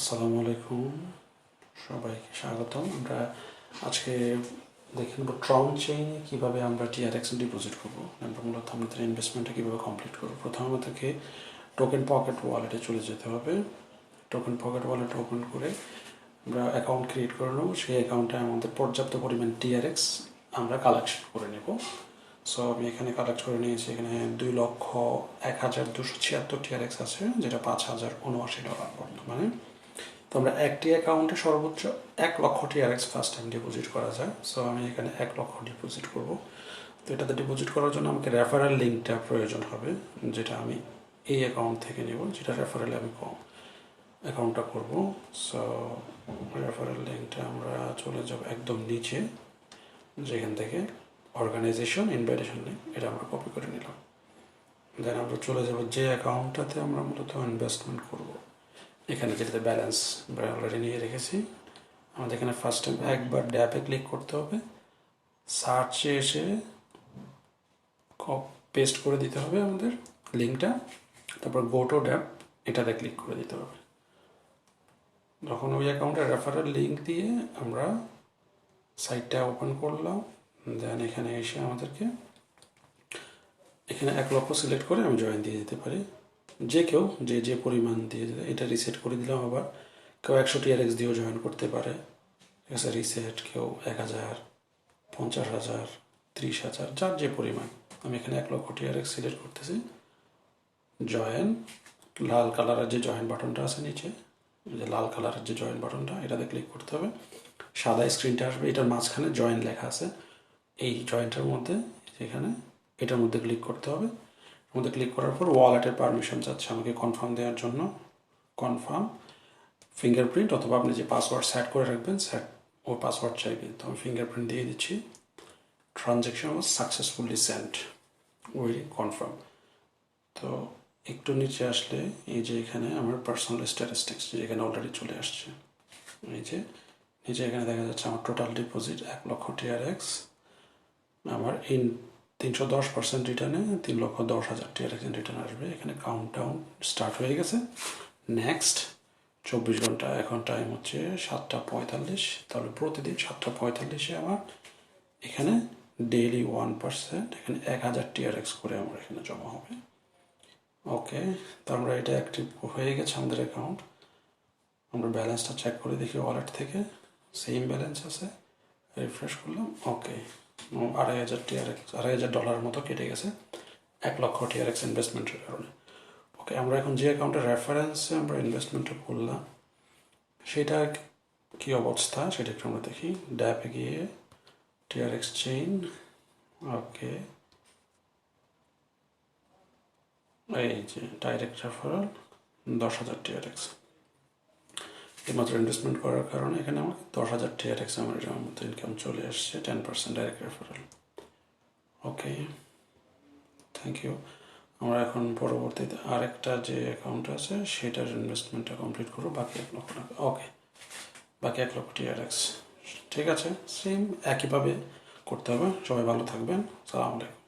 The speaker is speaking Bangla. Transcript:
আসসালামু আলাইকুম। সবাইকে স্বাগতম। আমরা আজকে দেখে নেব ট্রম চেইনে কীভাবে আমরা টিআরএক্স ডিপোজিট করব। আমরা মূলত আমাদের ইনভেস্টমেন্টটা কীভাবে কমপ্লিট করব। প্রথমে আমাদেরকে টোকেন পকেট ওয়ালেটে চলে যেতে হবে। টোকেন পকেট ওয়ালেট ওপেন করে আমরা অ্যাকাউন্ট ক্রিয়েট করে নেব। সেই অ্যাকাউন্টে আমাদের পর্যাপ্ত পরিমাণ টিআরএক্স আমরা কালেকশন করে নেব। সো আমি এখানে কালেক্ট করে নিয়েছি। এখানে দুই লক্ষ এক হাজার দুশো ছিয়াত্তর টিআরএক্স আছে, যেটা পাঁচ হাজার উনআশি ডলার বর্তমানে। তো আমরা একটি অ্যাকাউন্টে সর্বোচ্চ এক লক্ষ টিআরএক্স ফার্স্ট টাইম ডিপোজিট করা যায়। সো আমি এখানে এক লক্ষ ডিপোজিট করব। তো এটাতে ডিপোজিট করার জন্য আমাকে রেফারেল লিঙ্কটা প্রয়োজন হবে, যেটা আমি এই অ্যাকাউন্ট থেকে নেব, যেটা রেফারেলে আমি কম অ্যাকাউন্টটা করব। সো রেফারেল লিঙ্কটা আমরা চলে যাব একদম নিচে, যেখান থেকে অর্গানাইজেশন ইনভাইটেশন লিঙ্ক এটা আমরা কপি করে নিলাম। দেন আমরা চলে যাব যে অ্যাকাউন্টটাতে আমরা মূলত ইনভেস্টমেন্ট করব। এখানে যেটাতে ব্যালেন্স আমরা অলরেডি নিয়ে রেখেছি। আমাদের এখানে ফার্স্ট টাইম একবার ড্যাপে ক্লিক করতে হবে। সার্চে এসে পেস্ট করে দিতে হবে আমাদের লিঙ্কটা তারপর গো টু ড্যাপ এটাতে ক্লিক করে দিতে হবে। যখন ওই অ্যাকাউন্টের রেফারেল লিঙ্ক দিয়ে আমরা সাইটটা ওপেন করলাম দেন এখানে এসে আমাদেরকে এখানে এক লক্ষ সিলেক্ট করে আমি জয়েন দিয়ে দিতে পারি। যে কেউ যে যে পরিমাণ দিয়ে এটা রিসেট করে দিলাম, আবার কেউ একশো টিআরএক্স দিয়েও জয়েন করতে পারে। ঠিক আছে রিসেট কেউ এক হাজার, পঞ্চাশ হাজার, ত্রিশ হাজার, যার যে পরিমাণ। আমি এখানে এক লক্ষ টিআরএক্স সিলেক্ট করতেছি। জয়েন লাল কালারের যে জয়েন বাটনটা আছে নিচে যে লাল কালারের যে জয়েন বাটনটা এটাতে ক্লিক করতে হবে। সাদা স্ক্রিনটা আসবে, এটার মাঝখানে জয়েন লেখা আছে। এই জয়েন্টের মধ্যে এখানে, এটার মধ্যে ক্লিক করতে হবে। মধ্যে ক্লিক করার পর ওয়ালেটের পারমিশন চাচ্ছে আমাকে কনফার্ম দেওয়ার জন্য। কনফার্ম ফিঙ্গারপ্রিন্ট অথবা আপনি যে পাসওয়ার্ড সেট করে রাখবেন সেট ও পাসওয়ার্ড চাইবে। তো আমি ফিঙ্গারপ্রিন্ট দিয়ে দিচ্ছি। ট্রানজ্যাকশন ওয়াজ সাকসেসফুলি সেন্ট ওই কনফার্ম তো একটু নিচে আসলে এই যে এখানে আমার পার্সোনাল স্ট্যাটিস্টিক্স যেখানে অলরেডি চলে আসছে। এই যে নিচে এখানে দেখা যাচ্ছে আমার টোটাল ডিপোজিট এক লক্ষ টিআরএক্স আমার ইন তিনশো দশ পার্সেন্ট রিটার্নে তিন লক্ষ দশ হাজার টিআরএক্স রিটার্ন আসবে। এখানে কাউন্ট ডাউন স্টার্ট হয়ে গেছে। নেক্সট চব্বিশ ঘণ্টা, এখন টাইম হচ্ছে সাতটা পঁয়তাল্লিশ। তাহলে প্রতিদিন সাতটা পঁয়তাল্লিশে আমার এখানে ডেইলি ওয়ান পার্সেন্ট এখানে এক হাজার টিআরএক্স করে আমার এখানে জমা হবে। ওকে তো আমরা এটা অ্যাক্টিভ হয়ে গেছে আমাদের অ্যাকাউন্ট আমরা ব্যালেন্সটা চেক করে দেখি ওয়ালেট থেকে। সেম ব্যালেন্স আছে। রিফ্রেশ করলাম। ওকে আড়াই হাজার টিআরএক্স আড়াই হাজার ডলারের মতো কেটে গেছে। এক লক্ষ টিআরএক্স ইনভেস্টমেন্টের কারণে। ওকে আমরা এখন যে অ্যাকাউন্টের রেফারেন্সে আমরা ইনভেস্টমেন্টটা করলাম সেটার কী অবস্থা? সেটা একটু আমরা দেখি। ড্যাপে গিয়ে টিআরএক্স চেইন ওকে এই যে ডাইরেক্ট রেফারেল দশ হাজার টিআরএক্স এইমাত্র ইনভেস্টমেন্ট করার কারণে এখানে আমাকে দশ হাজার টিআরএক্স আমার এটার মতো ইনকাম চলে আসছে ten percent direct referral okay thank you আমরা এখন পরবর্তীতে আরেকটা যে অ্যাকাউন্ট আছে, সেটার ইনভেস্টমেন্টটা কমপ্লিট করব, বাকি এক লক্ষ টাকা। ওকে বাকি এক লক্ষ টিআরএক্স ঠিক আছে সেম একইভাবে করতে হবে। সবাই ভালো থাকবেন। সালাম আলাইকুম।